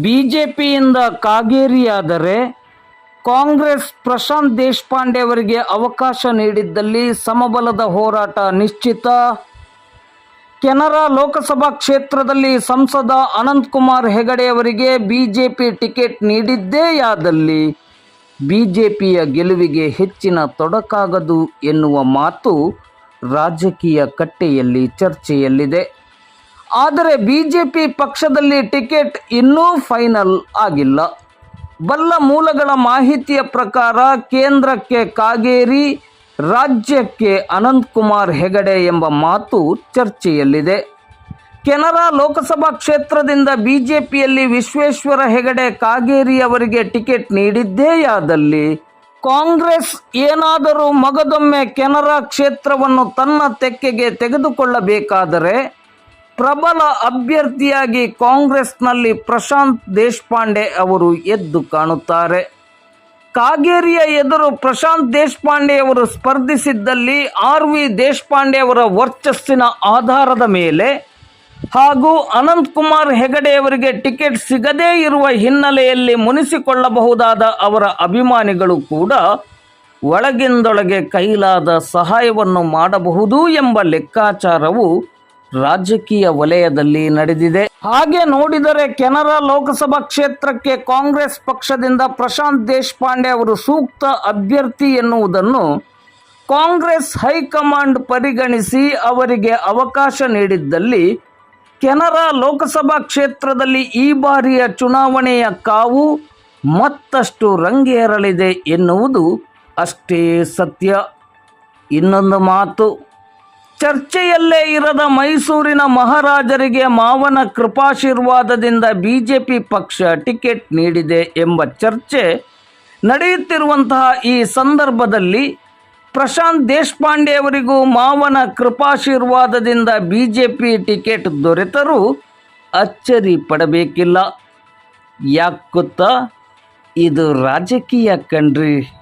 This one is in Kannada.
ಬಿಜೆಪಿಯಿಂದ ಕಾಗೇರಿಯಾದರೆ ಕಾಂಗ್ರೆಸ್ ಪ್ರಶಾಂತ್ ದೇಶಪಾಂಡೆ ಅವರಿಗೆ ಅವಕಾಶ ನೀಡಿದ್ದಲ್ಲಿ ಸಮಬಲದ ಹೋರಾಟ ನಿಶ್ಚಿತ. ಕೆನರಾ ಲೋಕಸಭಾ ಕ್ಷೇತ್ರದಲ್ಲಿ ಸಂಸದ ಅನಂತಕುಮಾರ್ ಹೆಗಡೆ ಅವರಿಗೆ ಬಿಜೆಪಿ ಟಿಕೆಟ್ ನೀಡಿದ್ದೇಯಾದಲ್ಲಿ ಬಿಜೆಪಿಯ ಗೆಲುವಿಗೆ ಹೆಚ್ಚಿನ ತೊಡಕಾಗದು ಎನ್ನುವ ಮಾತು ರಾಜಕೀಯ ಕಟ್ಟೆಯಲ್ಲಿ ಚರ್ಚೆಯಲ್ಲಿದೆ. ಆದರೆ ಬಿಜೆಪಿ ಪಕ್ಷದಲ್ಲಿ ಟಿಕೆಟ್ ಇನ್ನೂ ಫೈನಲ್ ಆಗಿಲ್ಲ. ಬಲ್ಲ ಮೂಲಗಳ ಮಾಹಿತಿಯ ಪ್ರಕಾರ ಕೇಂದ್ರಕ್ಕೆ ಕಾಗೇರಿ, ರಾಜ್ಯಕ್ಕೆ ಅನಂತಕುಮಾರ್ ಹೆಗಡೆ ಎಂಬ ಮಾತು ಚರ್ಚೆಯಲ್ಲಿದೆ. ಕೆನರಾ ಲೋಕಸಭಾ ಕ್ಷೇತ್ರದಿಂದ ಬಿಜೆಪಿಯಲ್ಲಿ ವಿಶ್ವೇಶ್ವರ ಹೆಗಡೆ ಕಾಗೇರಿ ಅವರಿಗೆ ಟಿಕೆಟ್ ನೀಡಿದ್ದೇಯಾದಲ್ಲಿ ಕಾಂಗ್ರೆಸ್ ಏನಾದರೂ ಮಗದೊಮ್ಮೆ ಕೆನರಾ ಕ್ಷೇತ್ರವನ್ನು ತನ್ನ ತೆಕ್ಕೆಗೆ ತೆಗೆದುಕೊಳ್ಳಬೇಕಾದರೆ ಪ್ರಬಲ ಅಭ್ಯರ್ಥಿಯಾಗಿ ಕಾಂಗ್ರೆಸ್ನಲ್ಲಿ ಪ್ರಶಾಂತ್ ದೇಶಪಾಂಡೆ ಅವರು ಎದ್ದು ಕಾಣುತ್ತಾರೆ. ಕಾಗೇರಿಯ ಎದುರು ಪ್ರಶಾಂತ್ ದೇಶಪಾಂಡೆ ಅವರು ಸ್ಪರ್ಧಿಸಿದ್ದಲ್ಲಿ ಆರ್ ವಿ ದೇಶಪಾಂಡೆ ಅವರ ವರ್ಚಸ್ಸಿನ ಆಧಾರದ ಮೇಲೆ ಹಾಗೂ ಅನಂತಕುಮಾರ್ ಹೆಗಡೆ ಅವರಿಗೆ ಟಿಕೆಟ್ ಸಿಗದೇ ಇರುವ ಹಿನ್ನೆಲೆಯಲ್ಲಿ ಮುನಿಸಿಕೊಳ್ಳಬಹುದಾದ ಅವರ ಅಭಿಮಾನಿಗಳು ಕೂಡ ಒಳಗಿಂದೊಳಗೆ ಕೈಲಾದ ಸಹಾಯವನ್ನು ಮಾಡಬಹುದು ಎಂಬ ಲೆಕ್ಕಾಚಾರವು ರಾಜಕೀಯ ವಲಯದಲ್ಲಿ ನಡೆದಿದೆ. ಹಾಗೆ ನೋಡಿದರೆ ಕೆನರಾ ಲೋಕಸಭಾ ಕ್ಷೇತ್ರಕ್ಕೆ ಕಾಂಗ್ರೆಸ್ ಪಕ್ಷದಿಂದ ಪ್ರಶಾಂತ್ ದೇಶಪಾಂಡೆ ಅವರು ಸೂಕ್ತ ಅಭ್ಯರ್ಥಿ ಎನ್ನುವುದನ್ನು ಕಾಂಗ್ರೆಸ್ ಹೈಕಮಾಂಡ್ ಪರಿಗಣಿಸಿ ಅವರಿಗೆ ಅವಕಾಶ ನೀಡಿದ್ದಲ್ಲಿ ಕೆನರಾ ಲೋಕಸಭಾ ಕ್ಷೇತ್ರದಲ್ಲಿ ಈ ಬಾರಿಯ ಚುನಾವಣೆಯ ಕಾವು ಮತ್ತಷ್ಟು ರಂಗೇರಲಿದೆ ಎನ್ನುವುದು ಅಷ್ಟೇ ಸತ್ಯ. ಇನ್ನೊಂದು ಮಾತು. ಚರ್ಚೆಯಲ್ಲೇ ಇರದ ಮೈಸೂರಿನ ಮಹಾರಾಜರಿಗೆ ಮಾವನ ಕೃಪಾಶೀರ್ವಾದದಿಂದ ಬಿಜೆಪಿ ಪಕ್ಷ ಟಿಕೆಟ್ ನೀಡಿದೆ ಎಂಬ ಚರ್ಚೆ ನಡೆಯುತ್ತಿರುವಂತಹ ಈ ಸಂದರ್ಭದಲ್ಲಿ ಪ್ರಶಾಂತ್ ದೇಶಪಾಂಡೆ ಅವರಿಗೂ ಮಾವನ ಕೃಪಾಶೀರ್ವಾದದಿಂದ ಬಿಜೆಪಿ ಟಿಕೆಟ್ ದೊರೆತರೂ ಅಚ್ಚರಿ ಪಡಬೇಕಿಲ್ಲ. ಯಾಕೆ ಇದು ರಾಜಕೀಯ ಕಣ್ರಿ.